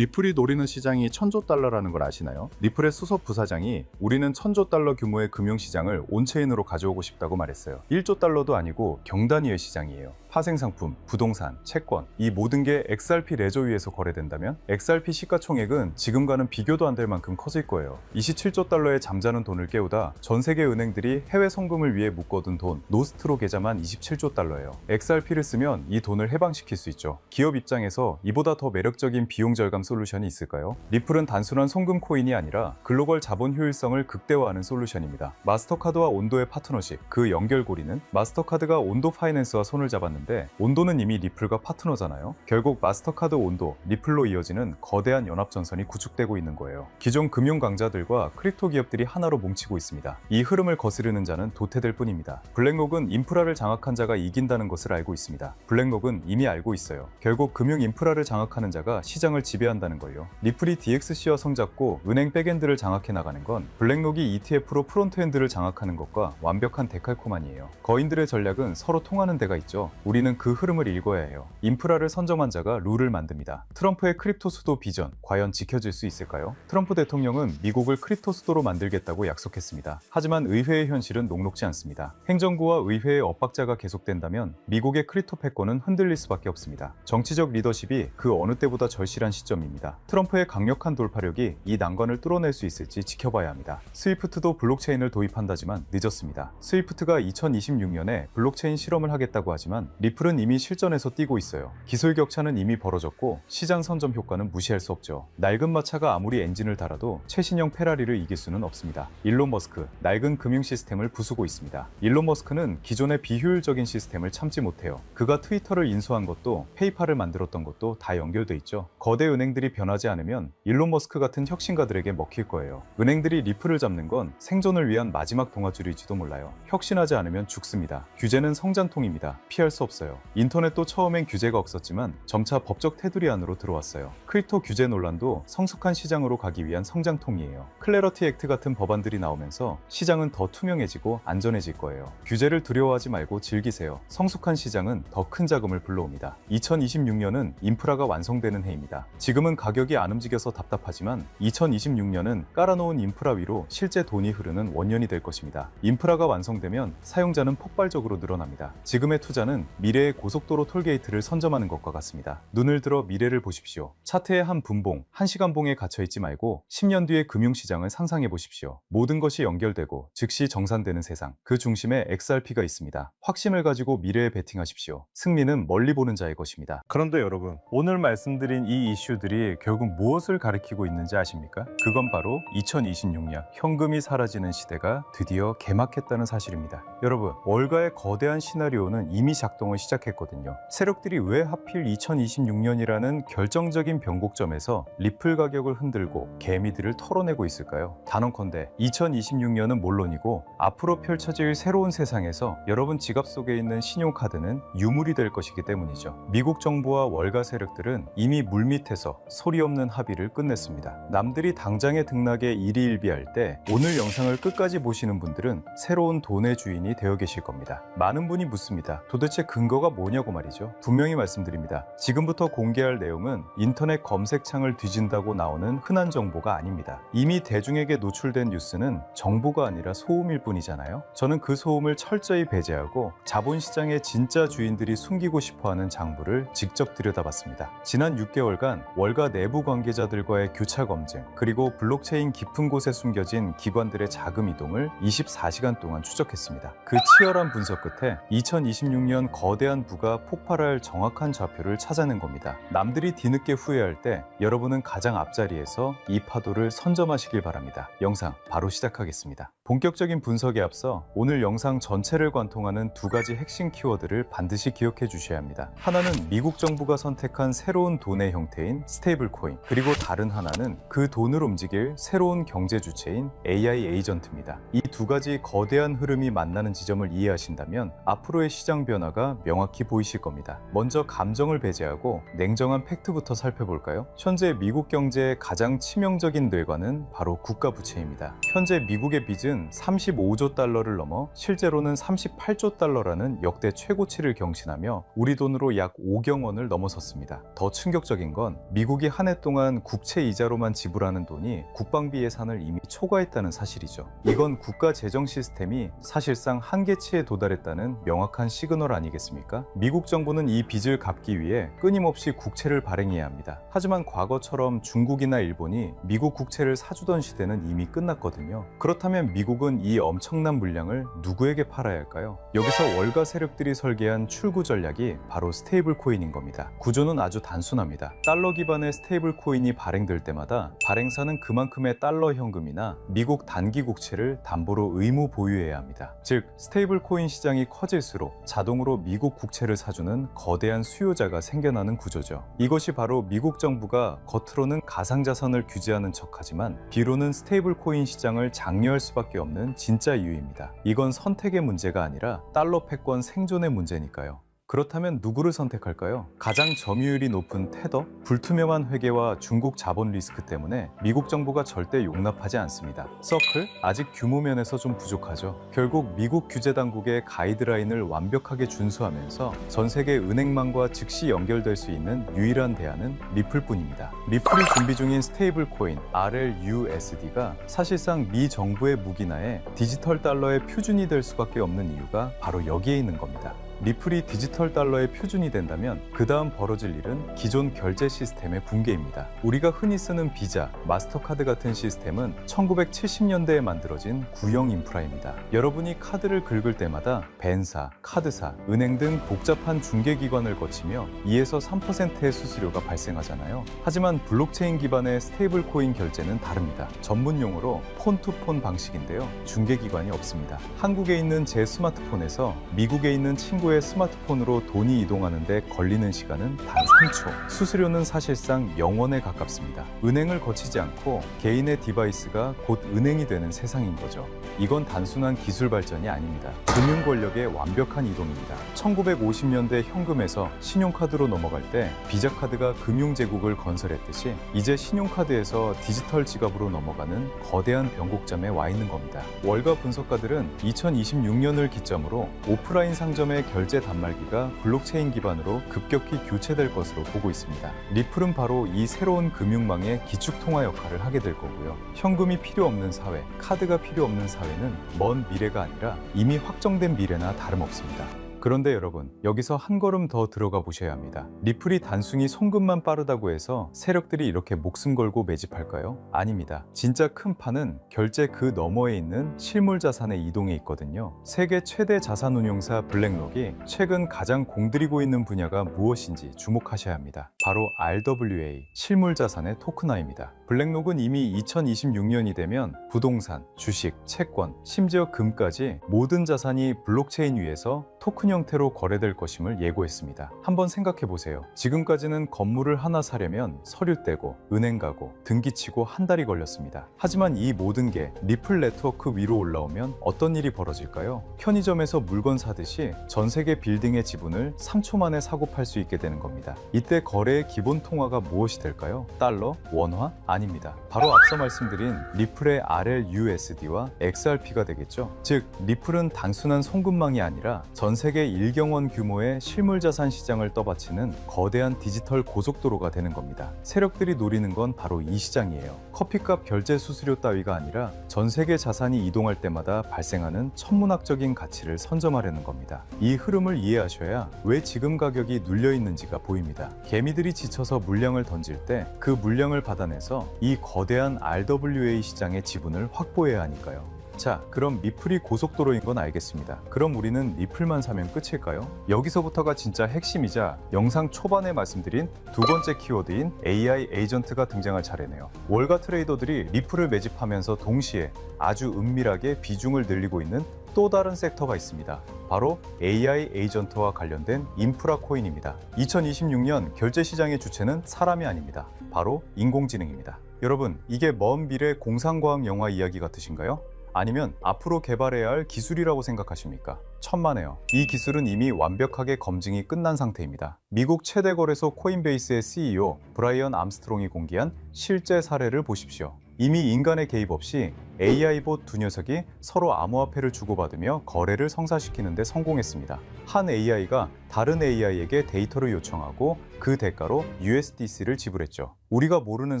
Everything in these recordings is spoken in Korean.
리플이 노리는 시장이 천조 달러라는 걸 아시나요? 리플의 수석 부사장이 우리는 천조 달러 규모의 금융시장을 온체인으로 가져오고 싶다고 말했어요. 1조 달러도 아니고 경단위의 시장이에요. 파생상품, 부동산, 채권 이 모든 게 XRP 레저 위에서 거래된다면 XRP 시가총액은 지금과는 비교도 안 될 만큼 커질 거예요. 27조 달러의 잠자는 돈을 깨우다 전 세계 은행들이 해외 송금을 위해 묶어둔 돈 노스트로 계좌만 27조 달러예요. XRP를 쓰면 이 돈을 해방시킬 수 있죠. 기업 입장에서 이보다 더 매력적인 비용 절감 솔루션이 있을까요? 리플은 단순한 송금 코인이 아니라 글로벌 자본 효율성을 극대화하는 솔루션입니다. 마스터카드와 온도의 파트너십, 그 연결고리는 마스터카드가 온도 파이낸스와 손을 잡았는 데 온도는 이미 리플과 파트너잖아요. 결국 마스터카드 온도, 리플로 이어지는 거대한 연합전선이 구축되고 있는 거예요. 기존 금융 강자들과 크립토 기업들이 하나로 뭉치고 있습니다. 이 흐름을 거스르는 자는 도태될 뿐입니다. 블랙록은 인프라를 장악한 자가 이긴다는 것을 알고 있습니다. 블랙록은 이미 알고 있어요. 결국 금융 인프라를 장악하는 자가 시장을 지배한다는 걸요. 리플이 DXC와 성잡고 은행 백엔드를 장악해 나가는 건 블랙록이 ETF로 프론트엔드를 장악하는 것과 완벽한 데칼코만이에요. 거인들의 전략은 서로 통하는 데가 있죠. 우리는 그 흐름을 읽어야 해요. 인프라를 선점한 자가 룰을 만듭니다. 트럼프의 크립토 수도 비전 과연 지켜질 수 있을까요? 트럼프 대통령은 미국을 크립토 수도로 만들겠다고 약속했습니다. 하지만 의회의 현실은 녹록지 않습니다. 행정부와 의회의 엇박자가 계속된다면 미국의 크립토 패권은 흔들릴 수밖에 없습니다. 정치적 리더십이 그 어느 때보다 절실한 시점입니다. 트럼프의 강력한 돌파력이 이 난관을 뚫어낼 수 있을지 지켜봐야 합니다. 스위프트도 블록체인을 도입한다지만 늦었습니다. 스위프트가 2026년에 블록체인 실험을 하겠다고 하지만 리플은 이미 실전에서 뛰고 있어요. 기술 격차는 이미 벌어졌고 시장 선점 효과는 무시할 수 없죠. 낡은 마차가 아무리 엔진을 달아도 최신형 페라리를 이길 수는 없습니다. 일론 머스크, 낡은 금융 시스템을 부수고 있습니다. 일론 머스크는 기존의 비효율적인 시스템을 참지 못해요. 그가 트위터를 인수한 것도 페이팔을 만들었던 것도 다 연결돼 있죠. 거대 은행들이 변하지 않으면 일론 머스크 같은 혁신가들에게 먹힐 거예요. 은행들이 리플을 잡는 건 생존을 위한 마지막 동아줄일지도 몰라요. 혁신하지 않으면 죽습니다. 규제는 성장통입니다. 피할 수 없 어요. 인터넷도 처음엔 규제가 없었지만 점차 법적 테두리 안으로 들어왔어요. 크립토 규제 논란도 성숙한 시장으로 가기 위한 성장통이에요. 클래러티 액트 같은 법안들이 나오면서 시장은 더 투명해지고 안전해질 거예요. 규제를 두려워하지 말고 즐기세요. 성숙한 시장은 더 큰 자금을 불러옵니다. 2026년은 인프라가 완성되는 해입니다. 지금은 가격이 안 움직여서 답답하지만 2026년은 깔아놓은 인프라 위로 실제 돈이 흐르는 원년이 될 것입니다. 인프라가 완성되면 사용자는 폭발적으로 늘어납니다. 지금의 투자는 미래의 고속도로 톨게이트를 선점하는 것과 같습니다. 눈을 들어 미래를 보십시오. 차트의 한 분봉, 한 시간봉에 갇혀 있지 말고 10년 뒤의 금융시장을 상상해 보십시오. 모든 것이 연결되고 즉시 정산되는 세상. 그 중심에 XRP가 있습니다. 확신을 가지고 미래에 베팅하십시오. 승리는 멀리 보는 자의 것입니다. 그런데 여러분, 오늘 말씀드린 이 이슈들이 결국 무엇을 가리키고 있는지 아십니까? 그건 바로 2026년 현금이 사라지는 시대가 드디어 개막했다는 사실입니다. 여러분, 월가의 거대한 시나리오는 이미 작동 을 시작했거든요. 세력들이 왜 하필 2026년이라는 결정적인 변곡점에서 리플 가격을 흔들고 개미들을 털어내고 있을까요? 단언컨대 2026년은 물론이고 앞으로 펼쳐질 새로운 세상에서 여러분 지갑 속에 있는 신용카드는 유물이 될 것이기 때문이죠. 미국 정부와 월가 세력들은 이미 물밑에서 소리 없는 합의를 끝냈습니다. 남들이 당장에 등락에 일희일비할 때 오늘 영상을 끝까지 보시는 분들은 새로운 돈의 주인이 되어 계실 겁니다. 많은 분이 묻습니다. 도대체 근거가 뭐냐고 말이죠. 분명히 말씀드립니다. 지금부터 공개할 내용은 인터넷 검색창을 뒤진다고 나오는 흔한 정보가 아닙니다. 이미 대중에게 노출된 뉴스는 정보가 아니라 소음일 뿐이잖아요. 저는 그 소음을 철저히 배제하고 자본시장의 진짜 주인들이 숨기고 싶어하는 장부를 직접 들여다봤습니다. 지난 6개월간 월가 내부 관계자들과의 교차 검증 그리고 블록체인 깊은 곳에 숨겨진 기관들의 자금 이동을 24시간 동안 추적했습니다. 그 치열한 분석 끝에 2026년 거 대한 부가 폭발할 정확한 좌표를 찾아낸 겁니다. 남들이 뒤늦게 후회할 때 여러분은 가장 앞자리에서 이 파도를 선점하시길 바랍니다. 영상 바로 시작하겠습니다. 본격적인 분석에 앞서 오늘 영상 전체를 관통하는 두 가지 핵심 키워드를 반드시 기억해 주셔야 합니다. 하나는 미국 정부가 선택한 새로운 돈의 형태인 스테이블 코인, 그리고 다른 하나는 그 돈을 움직일 새로운 경제 주체인 AI 에이전트입니다. 이 두두 가지 거대한 흐름이 만나는 지점을 이해하신다면 앞으로의 시장 변화가 명확히 보이실 겁니다. 먼저 감정을 배제하고 냉정한 팩트부터 살펴볼까요? 현재 미국 경제의 가장 치명적인 뇌관은 바로 국가 부채입니다. 현재 미국의 빚은 35조 달러를 넘어 실제로는 38조 달러라는 역대 최고치를 경신하며 우리 돈으로 약 5경 원을 넘어섰습니다. 더 충격적인 건 미국이 한 해 동안 국채 이자로만 지불하는 돈이 국방비 예산을 이미 초과했다는 사실이죠. 이건 국가 재정 시스템이 사실상 한계치에 도달했다는 명확한 시그널 아니겠습니까? 미국 정부는 이 빚을 갚기 위해 끊임없이 국채를 발행해야 합니다. 하지만 과거처럼 중국이나 일본이 미국 국채를 사주던 시대는 이미 끝났거든요. 그렇다면 미국은 이 엄청난 물량을 누구에게 팔아야 할까요? 여기서 월가 세력들이 설계한 출구 전략이 바로 스테이블 코인인 겁니다. 구조는 아주 단순합니다. 달러 기반의 스테이블 코인이 발행될 때마다 발행사는 그만큼의 달러 현금이나 미국 단기 국채를 담보 로 의무 보유해야 합니다. 즉, 스테이블 코인 시장이 커질수록 자동으로 미국 국채를 사주는 거대한 수요자가 생겨나는 구조죠. 이것이 바로 미국 정부가 겉으로는 가상자산을 규제하는 척하지만 비로는 스테이블 코인 시장을 장려할 수밖에 없는 진짜 이유입니다. 이건 선택의 문제가 아니라 달러 패권 생존의 문제니까요. 그렇다면 누구를 선택할까요? 가장 점유율이 높은 테더, 불투명한 회계와 중국 자본 리스크 때문에 미국 정부가 절대 용납하지 않습니다. 서클, 아직 규모 면에서 좀 부족하죠. 결국 미국 규제 당국의 가이드라인을 완벽하게 준수하면서 전 세계 은행망과 즉시 연결될 수 있는 유일한 대안은 리플뿐입니다. 리플이 준비 중인 스테이블 코인 RLUSD가 사실상 미 정부의 무기나에 디지털 달러의 표준이 될 수밖에 없는 이유가 바로 여기에 있는 겁니다. 리플이 디지털 달러의 표준이 된다면 그 다음 벌어질 일은 기존 결제 시스템의 붕괴입니다. 우리가 흔히 쓰는 비자, 마스터카드 같은 시스템은 1970년대에 만들어진 구형 인프라입니다. 여러분이 카드를 긁을 때마다 벤사, 카드사, 은행 등 복잡한 중개기관을 거치며 2에서 3%의 수수료가 발생하잖아요. 하지만 블록체인 기반의 스테이블 코인 결제는 다릅니다. 전문 용어로 폰투폰 방식인데요. 중개기관이 없습니다. 한국에 있는 제 스마트폰에서 미국에 있는 친구 친구의 스마트폰으로 돈이 이동하는데 걸리는 시간은 단 3초. 수수료는 사실상 0원에 가깝습니다. 은행을 거치지 않고 개인의 디바이스가 곧 은행이 되는 세상인 거죠. 이건 단순한 기술 발전이 아닙니다. 금융 권력의 완벽한 이동입니다. 1950년대 현금에서 신용카드로 넘어갈 때 비자 카드가 금융 제국을 건설했듯이 이제 신용카드에서 디지털 지갑으로 넘어가는 거대한 변곡점에 와 있는 겁니다. 월가 분석가들은 2026년을 기점으로 오프라인 상점의 결 결제 단말기가 블록체인 기반으로 급격히 교체될 것으로 보고 있습니다. 리플은 바로 이 새로운 금융망의 기축 통화 역할을 하게 될 거고요. 현금이 필요 없는 사회, 카드가 필요 없는 사회는 먼 미래가 아니라 이미 확정된 미래나 다름없습니다. 그런데 여러분, 여기서 한 걸음 더 들어가 보셔야 합니다. 리플이 단순히 송금만 빠르다고 해서 세력들이 이렇게 목숨 걸고 매집할까요? 아닙니다. 진짜 큰 판은 결제 그 너머에 있는 실물 자산의 이동에 있거든요. 세계 최대 자산 운용사 블랙록이 최근 가장 공들이고 있는 분야가 무엇인지 주목하셔야 합니다. 바로 RWA, 실물 자산의 토크나입니다. 블랙록은 이미 2026년이 되면 부동산, 주식, 채권, 심지어 금까지 모든 자산이 블록체인 위에서 토큰 형태로 거래될 것임을 예고했습니다. 한번 생각해 보세요. 지금까지는 건물을 하나 사려면 서류 떼고 은행 가고 등기 치고 한 달이 걸렸습니다. 하지만 이 모든 게 리플 네트워크 위로 올라오면 어떤 일이 벌어질까요? 편의점에서 물건 사듯이 전 세계 빌딩의 지분을 3초 만에 사고 팔 수 있게 되는 겁니다. 이때 거래 의 기본 통화가 무엇이 될까요? 달러? 원화? 아닙니다. 바로 앞서 말씀드린 리플의 RLUSD와 XRP가 되겠죠. 즉, 리플은 단순한 송금망이 아니라 전 세계 1경원 규모의 실물 자산 시장을 떠받치는 거대한 디지털 고속도로가 되는 겁니다. 세력들이 노리는 건 바로 이 시장이에요. 커피값 결제 수수료 따위가 아니라 전 세계 자산이 이동할 때마다 발생하는 천문학적인 가치를 선점하려는 겁니다. 이 흐름을 이해하셔야 왜 지금 가격이 눌려 있는지가 보입니다. 개미들 이 지쳐서 물량을 던질 때 그 물량을 받아내서 이 거대한 RWA 시장의 지분을 확보해야 하니까요. 자, 그럼 리플이 고속도로인 건 알겠습니다. 그럼 우리는 리플만 사면 끝일까요? 여기서부터가 진짜 핵심이자 영상 초반에 말씀드린 두 번째 키워드인 AI 에이전트가 등장할 차례네요. 월가 트레이더들이 리플을 매집하면서 동시에 아주 은밀하게 비중을 늘리고 있는 또 다른 섹터가 있습니다. 바로 AI 에이전트와 관련된 인프라 코인입니다. 2026년 결제 시장의 주체는 사람이 아닙니다. 바로 인공지능입니다. 여러분, 이게 먼 미래 공상과학 영화 이야기 같으신가요? 아니면 앞으로 개발해야 할 기술이라고 생각하십니까? 천만에요. 이 기술은 이미 완벽하게 검증이 끝난 상태입니다. 미국 최대 거래소 코인베이스의 CEO 브라이언 암스트롱이 공개한 실제 사례를 보십시오. 이미 인간의 개입 없이 AI봇 두 녀석이 서로 암호화폐를 주고받으며 거래를 성사시키는 데 성공했습니다. 한 AI가 다른 AI에게 데이터를 요청하고 그 대가로 USDC를 지불했죠. 우리가 모르는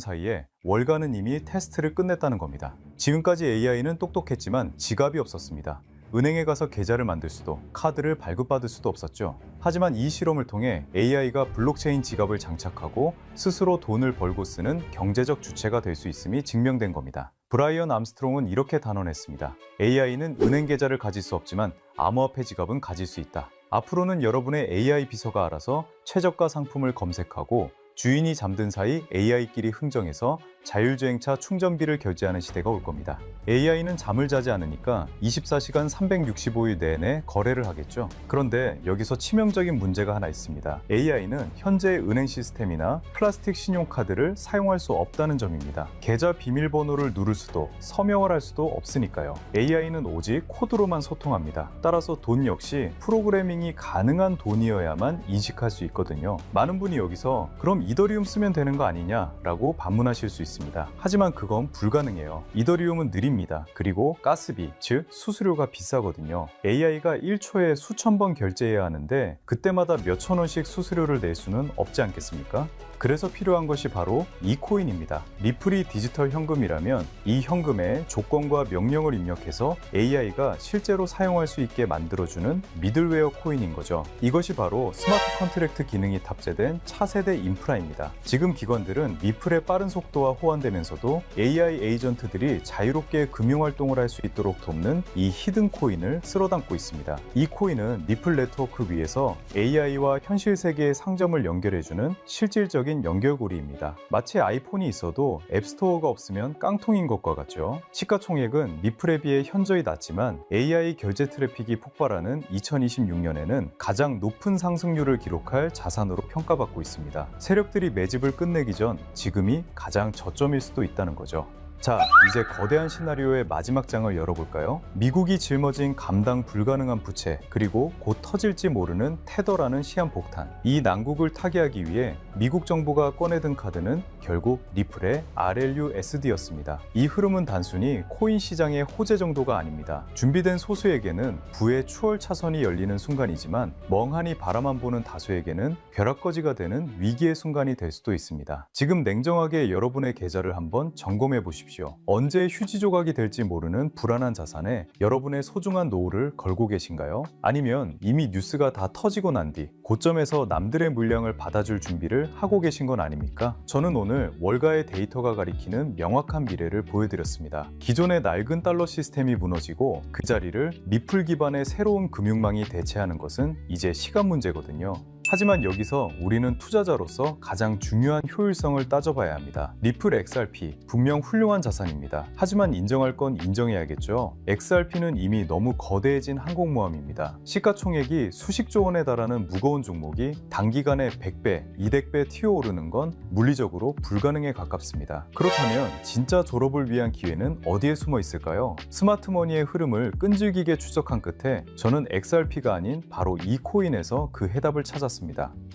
사이에 월가는 이미 테스트를 끝냈다는 겁니다. 지금까지 AI는 똑똑했지만 지갑이 없었습니다. 은행에 가서 계좌를 만들 수도 카드를 발급받을 수도 없었죠. 하지만 이 실험을 통해 AI가 블록체인 지갑을 장착하고 스스로 돈을 벌고 쓰는 경제적 주체가 될 수 있음이 증명된 겁니다. 브라이언 암스트롱은 이렇게 단언했습니다. AI는 은행 계좌를 가질 수 없지만 암호화폐 지갑은 가질 수 있다. 앞으로는 여러분의 AI 비서가 알아서 최저가 상품을 검색하고 주인이 잠든 사이 AI끼리 흥정해서 자율주행차 충전비를 결제하는 시대가 올 겁니다. AI는 잠을 자지 않으니까 24시간 365일 내내 거래를 하겠죠. 그런데 여기서 치명적인 문제가 하나 있습니다. AI는 현재 은행 시스템이나 플라스틱 신용카드를 사용할 수 없다는 점입니다. 계좌 비밀번호를 누를 수도 서명을 할 수도 없으니까요. AI는 오직 코드로만 소통합니다. 따라서 돈 역시 프로그래밍이 가능한 돈이어야만 인식할 수 있거든요. 많은 분이 여기서 그럼 이더리움 쓰면 되는 거 아니냐라고 반문하실 수 있습니다. 하지만 그건 불가능해요. 이더리움은 느립니다. 그리고 가스비, 즉 수수료가 비싸거든요. AI가 1초에 수천 번 결제해야 하는데 그때마다 몇천 원씩 수수료를 낼 수는 없지 않겠습니까? 그래서 필요한 것이 바로 이 코인입니다. 리플이 디지털 현금이라면 이 현금에 조건과 명령을 입력해서 AI가 실제로 사용할 수 있게 만들어주는 미들웨어 코인인 거죠. 이것이 바로 스마트 컨트랙트 기능이 탑재된 차세대 인프라입니다. 지금 기관들은 리플의 빠른 속도와 호환되면서도 AI 에이전트들이 자유롭게 금융활동을 할 수 있도록 돕는 이 히든 코인을 쓸어 담고 있습니다. 이 코인은 리플 네트워크 위에서 AI와 현실 세계의 상점을 연결해주는 실질적인 연결고리입니다. 마치 아이폰이 있어도 앱스토어가 없으면 깡통인 것과 같죠. 시가총액은 리플에 비해 현저히 낮지만 AI 결제 트래픽이 폭발하는 2026년에는 가장 높은 상승률을 기록할 자산으로 평가받고 있습니다. 세력들이 매집을 끝내기 전 지금이 가장 저점일 수도 있다는 거죠. 자, 이제 거대한 시나리오의 마지막 장을 열어볼까요? 미국이 짊어진 감당 불가능한 부채, 그리고 곧 터질지 모르는 테더라는 시한폭탄. 이 난국을 타개하기 위해 미국 정부가 꺼내든 카드는 결국 리플의 RLUSD였습니다. 이 흐름은 단순히 코인 시장의 호재 정도가 아닙니다. 준비된 소수에게는 부의 추월 차선이 열리는 순간이지만 멍하니 바라만 보는 다수에게는 벼락거지가 되는 위기의 순간이 될 수도 있습니다. 지금 냉정하게 여러분의 계좌를 한번 점검해 보십시오. 언제 휴지 조각이 될지 모르는 불안한 자산에 여러분의 소중한 노후를 걸고 계신가요? 아니면 이미 뉴스가 다 터지고 난 뒤 고점에서 남들의 물량을 받아줄 준비를 하고 계신 건 아닙니까? 저는 오늘 월가의 데이터가 가리키는 명확한 미래를 보여드렸습니다. 기존의 낡은 달러 시스템이 무너지고 그 자리를 리플 기반의 새로운 금융망이 대체하는 것은 이제 시간 문제거든요. 하지만 여기서 우리는 투자자로서 가장 중요한 효율성을 따져봐야 합니다. 리플 XRP 분명 훌륭한 자산입니다. 하지만 인정할 건 인정해야겠죠. XRP는 이미 너무 거대해진 항공모함입니다. 시가총액이 수십조 원에 달하는 무거운 종목이 단기간에 100배, 200배 튀어오르는 건 물리적으로 불가능에 가깝습니다. 그렇다면 진짜 졸업을 위한 기회는 어디에 숨어 있을까요? 스마트머니의 흐름을 끈질기게 추적한 끝에 저는 XRP가 아닌 바로 이 코인에서 그 해답을 찾았습니다.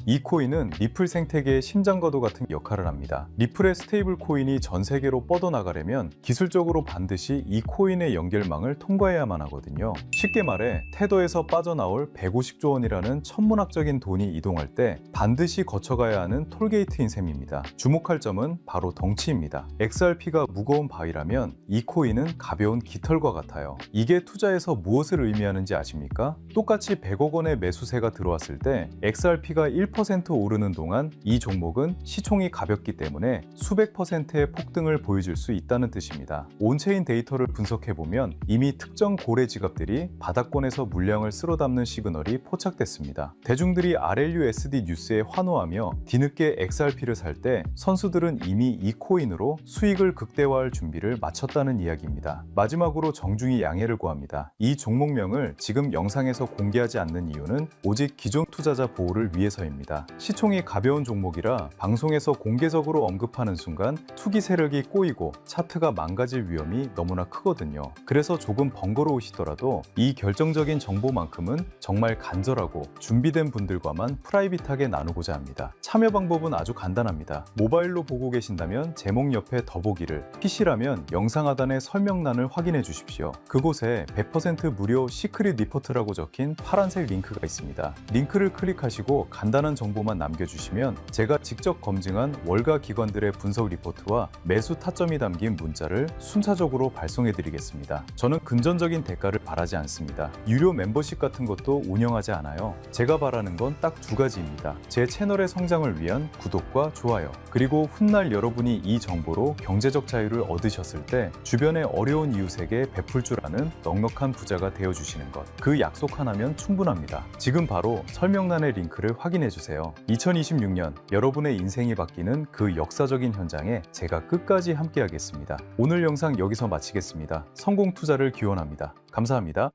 이 코인은 리플 생태계의 심장과도 같은 역할을 합니다. 리플의 스테이블 코인이 전 세계로 뻗어나가려면 기술적으로 반드시 이 코인의 연결망을 통과해야만 하거든요. 쉽게 말해 테더에서 빠져나올 150조 원이라는 천문학적인 돈이 이동할 때 반드시 거쳐가야 하는 톨게이트인 셈입니다. 주목할 점은 바로 덩치입니다. XRP가 무거운 바위라면 이 코인은 가벼운 깃털과 같아요. 이게 투자에서 무엇을 의미하는지 아십니까? 똑같이 100억 원의 매수세가 들어왔을 때 XRP 가 1% 오르는 동안 이 종목은 시총이 가볍기 때문에 수백 퍼센트의 폭등을 보여줄 수 있다는 뜻입니다. 온체인 데이터를 분석해보면 이미 특정 고래 지갑들이 바닥권에서 물량을 쓸어 담는 시그널이 포착됐습니다. 대중들이 RLUSD 뉴스에 환호하며 뒤늦게 XRP를 살 때 선수들은 이미 이 코인으로 수익을 극대화할 준비를 마쳤다는 이야기입니다. 마지막으로 정중히 양해를 구합니다. 이 종목명을 지금 영상에서 공개하지 않는 이유는 오직 기존 투자자 보호를 위해서입니다. 있습니다. 시총이 가벼운 종목이라 방송에서 공개적으로 언급하는 순간 투기 세력이 꼬이고 차트가 망가질 위험이 너무나 크거든요. 그래서 조금 번거로우시더라도 이 결정적인 정보만큼은 정말 간절하고 준비된 분들과만 프라이빗하게 나누고자 합니다. 참여 방법은 아주 간단합니다. 모바일로 보고 계신다면 제목 옆에 더보기를, PC라면 영상 하단의 설명란을 확인해 주십시오. 그곳에 100% 무료 시크릿 리포트라고 적힌 파란색 링크가 있습니다. 링크를 클릭하시고 간단한 정보만 남겨주시면 제가 직접 검증한 월가 기관들의 분석 리포트와 매수 타점이 담긴 문자를 순차적으로 발송해 드리겠습니다. 저는 금전적인 대가를 바라지 않습니다. 유료 멤버십 같은 것도 운영하지 않아요. 제가 바라는 건 딱 두 가지입니다. 제 채널의 성장을 위한 구독과 좋아요. 그리고 훗날 여러분이 이 정보로 경제적 자유를 얻으셨을 때 주변의 어려운 이웃에게 베풀 줄 아는 넉넉한 부자가 되어 주시는 것. 그 약속 하나면 충분합니다. 지금 바로 설명란의 링크 를 확인해 주세요. 2026년 여러분의 인생이 바뀌는 그 역사적인 현장에 제가 끝까지 함께하겠습니다. 오늘 영상 여기서 마치겠습니다. 성공 투자를 기원합니다. 감사합니다.